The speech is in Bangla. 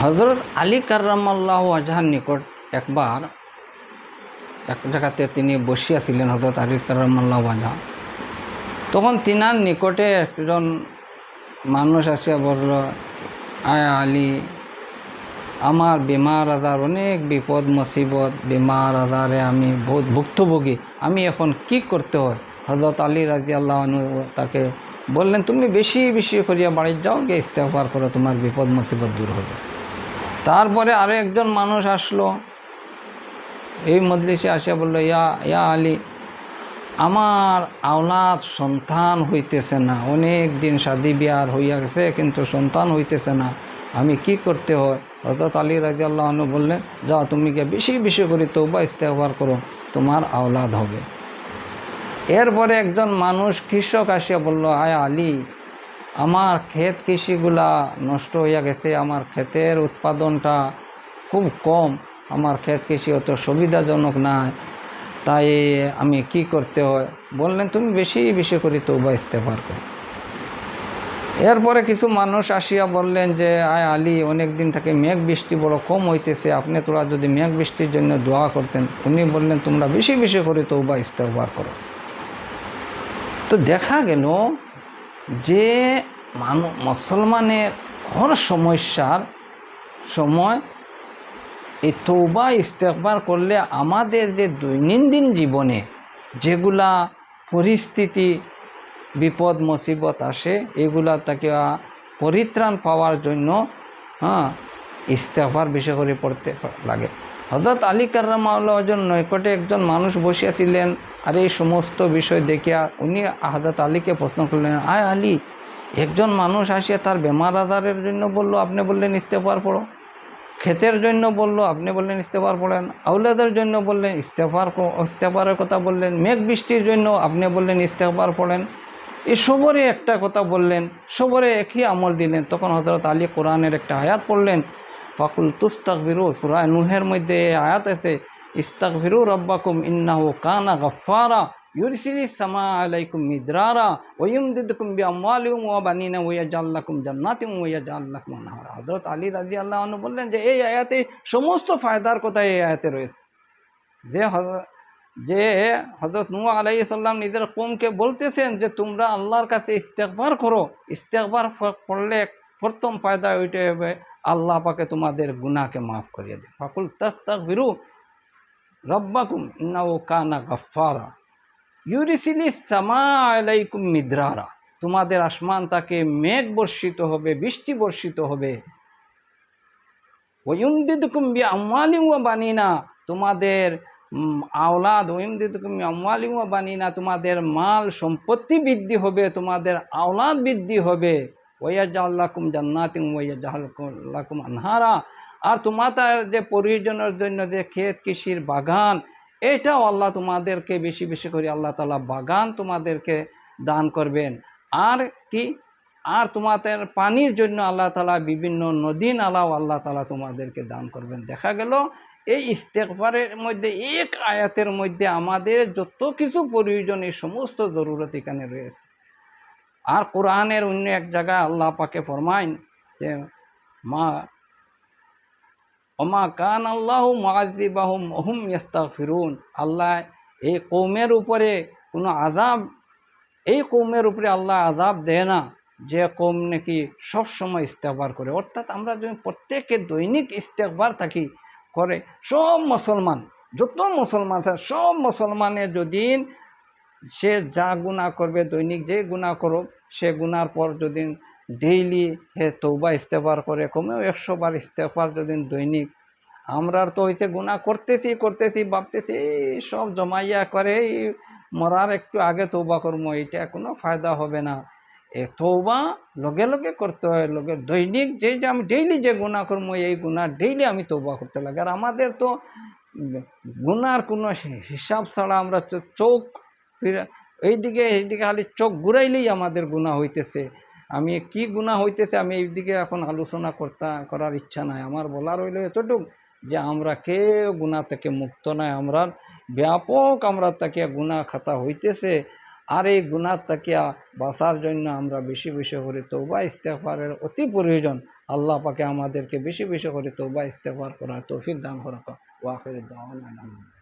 হজরত আলী কার্রামাল্লাহ আজহার নিকট একবার এক জায়গাতে তিনি বসিয়াছিলেন হজরত আলী কার্রামাল্লাহ আজহা তখন তিনার নিকটে একজন মানুষ আসিয়া বলল, আয় আলী, আমার বেমার আজার অনেক বিপদ, মুসিবত, বেমার আজারে আমি বহুত ভুক্তভোগী। আমি এখন কি করতে হয়? হজরত আলী রাজি তাকে বললেন, তুমি বেশি বেশি করিয়া বাড়ির যাও, গিয়ে ইস্তেফার করো, তোমার বিপদ, মুসিবত দূর হবে। তারপরে আরও একজন মানুষ আসলো। এই মজলিসে আসিয়া বলল, ইয়া ইয়া আলী, আমার আওলাদ সন্তান হইতেছে না। অনেক দিন শাদি বিয়ার হইয়া গেছে, কিন্তু সন্তান হইতেছে না। আমি কি করতে হয়? হজরত আলী রাজি আল্লাহ বললেন, যাও, তুমি গিয়ে বেশি বেশি করে তৌবা ইস্তেফার করো, তোমার আওলাদ হবে। এরপরে একজন মানুষ কৃষক আসিয়া বলল, আয় আলী, আমার ক্ষেত কৃষিগুলা নষ্ট হইয়া গেছে, আমার ক্ষেতের উৎপাদনটা খুব কম, আমার ক্ষেত কৃষি অত সুবিধাজনক নাই, তাই আমি কি করতে হয়? বললেন, তুমি বেশি বেশি করে তৌবা ইস্তেফার করো। এরপরে কিছু মানুষ আসিয়া বললেন যে, আয় আলী, অনেক দিন থেকে মেঘ বৃষ্টি বড় কম হইতেছে, আপনি তোরা যদি মেঘ বৃষ্টির জন্য দোয়া করতেন। উনি বললেন, তোমরা বেশি বেশি করে তৌবা ইস্তেফার করো। তো দেখা গেল যে মানু, মুসলমানের হর সমস্যার সময় এই তৌবা ইস্তেকবার করলে আমাদের যে দৈনন্দিন জীবনে যেগুলা পরিস্থিতি, বিপদ, মুসিবত আসে, এগুলা তাকে পরিত্রাণ পাওয়ার জন্য হ্যাঁ ইস্তেফার বিষয় করে পড়তে লাগে। হজরত আলী কার্রামাউল্লাহজন নৈকটে একজন মানুষ বসিয়াছিলেন আর এই সমস্ত বিষয় দেখিয়া উনি হজরত আলীকে প্রশ্ন করলেন, আয় আলী, একজন মানুষ আসিয়া তার বেমার আজারের জন্য বলল, আপনি বললেন ইস্তেফার পড়ো। ক্ষেতের জন্য বলল, আপনি বললেন ইস্তেফার পড়েন। আউলাদের জন্য বললেন ইস্তেফার ইস্তেফারের কথা বললেন। মেঘ বৃষ্টির জন্য আপনি বললেন ইস্তেফার পড়েন। এই সবরে একটা কথা বললেন, সবরে একই আমল দিলেন। তখন হজরত আলী কোরআনের একটা আয়াত পড়লেন ফাকুল তুস্তাক ভিরু সুরায় নুহের মধ্যে আয়াত আছে ইস্তাক ভিরু রব্বাকুম ইন্নাহু কানা গফারা ইউরসিলি সামা আলাইকুম মিদ্রারা ওয়ুমদিদকুম বি আমওয়ালিকুম ওয়া বানিনা ওয়াজাল্লাকুম জান্নাতিম ওয়াজাল্লাকুম আনহারা। হযরত আলী রাদিয়াল্লাহু আনহু বললেন যে, এই আয়াতে সমস্ত ফায়দার কথা এই আয়াতে রয়েছে। যে যে হজরত নু আলাই সাল্লাম নিজের কমকে বলতেছেন যে, তোমরা আল্লাহর কাছে ইস্তেকবার করো। ইস্তেকবার করলে প্রথম ফায়দা ওইটাই হবে, আল্লাহ পাকে তোমাদের গুনাহকে মাফ করিয়ে দেয় ফাকুল তাস্তাক ভিরু রব্বাকুম ইন্নাউ কানা গফারা ইউরিসিলি সামা আলাইকুম মিদ্রারা। তোমাদের আসমান তাকে মেঘ বর্ষিত হবে, বৃষ্টি বর্ষিত হবে। ওয়ুমদিদকুম বি আমালিম বানিনা। তোমাদের আওলাদ ওয়ুমদিদকুম বি বানিনা। তোমাদের মাল সম্পত্তি বৃদ্ধি হবে, তোমাদের আওলাদ বৃদ্ধি হবে। ওয়াজাল্লাকুম জান্নাতিম ওয়াজাল্লাকুম আনহারা। আর তোমাদের যে প্রয়োজনের জন্য যে ক্ষেত, কৃষির বাগান, এটাও আল্লাহ তোমাদেরকে বেশি বেশি করে আল্লাহ তালা বাগান তোমাদেরকে দান করবেন। আর কি? আর তোমাদের পানির জন্য আল্লাহ তালা বিভিন্ন নদী নালাও আল্লাহ তালা তোমাদেরকে দান করবেন। দেখা গেল, এই ইস্তেকবারের মধ্যে, এক আয়াতের মধ্যে আমাদের যত কিছু প্রয়োজন, এই সমস্ত জরুরত এখানে রয়েছে। আর কোরআনের অন্য এক জায়গায় আল্লাহ পাকে ফরমাইন যে মা, ওমা কান আল্লাহ মাজিবাহুম হুম ইস্তা ফিরুন আল্লাহ এই কৌমের উপরে কোনো আজাব এই কৌমের উপরে আল্লাহ আজাব দেয় না, যে কৌম নাকি সবসময় ইস্তেকবার করে। অর্থাৎ আমরা যদি প্রত্যেকে দৈনিক ইস্তেকবার থাকি, করে সব মুসলমান, যত মুসলমান আছে, সব মুসলমানের যদি সে যা গুণা করবে, দৈনিক যে গুণা করুক, সে গুনার পর যদি ডেইলি হে তৌবা ইস্তেফার করে, কমেও একশো বার ইস্তেফার যদি দৈনিক। আমরার তো হয়েছে গুণা করতেছি করতেছি, ভাবতেছি সব জমাইয়া করে মরার একটু আগে তৌবা করব, এটা কোনো ফায়দা হবে না। এ তৌবা লগে লগে করতে হয়, লগে দৈনিক যে যে আমি ডেইলি যে গুণা করব, এই গুণা ডেইলি আমি তৌবা করতে লাগে। আর আমাদের তো গুনার কোনো হিসাব ছাড়া আমরা চোখ ফিরে, এইদিকে এইদিকে খালি চোখ ঘুরাইলেই আমাদের গুণা হইতেছে। আমি কি গুণা হইতেছে আমি এইদিকে এখন আলোচনা করতে, করার ইচ্ছা নাই। আমার বলার হইল এতটুক যে আমরা কেউ গুণা থেকে মুক্ত নয় আমরা ব্যাপক আমরা তাকে গুণা খাতা হইতেছে আর এই গুণার তাকিয়া বাঁচার জন্য আমরা বেশি বেশি করে তৌবা ইস্তেফারের অতি প্রয়োজন। আল্লাহ পাকে আমাদেরকে বেশি বেশি করে তৌবা ইস্তেফার করার তৌফিক দান করা ওয়াফের আলহামদুলিল্লাহ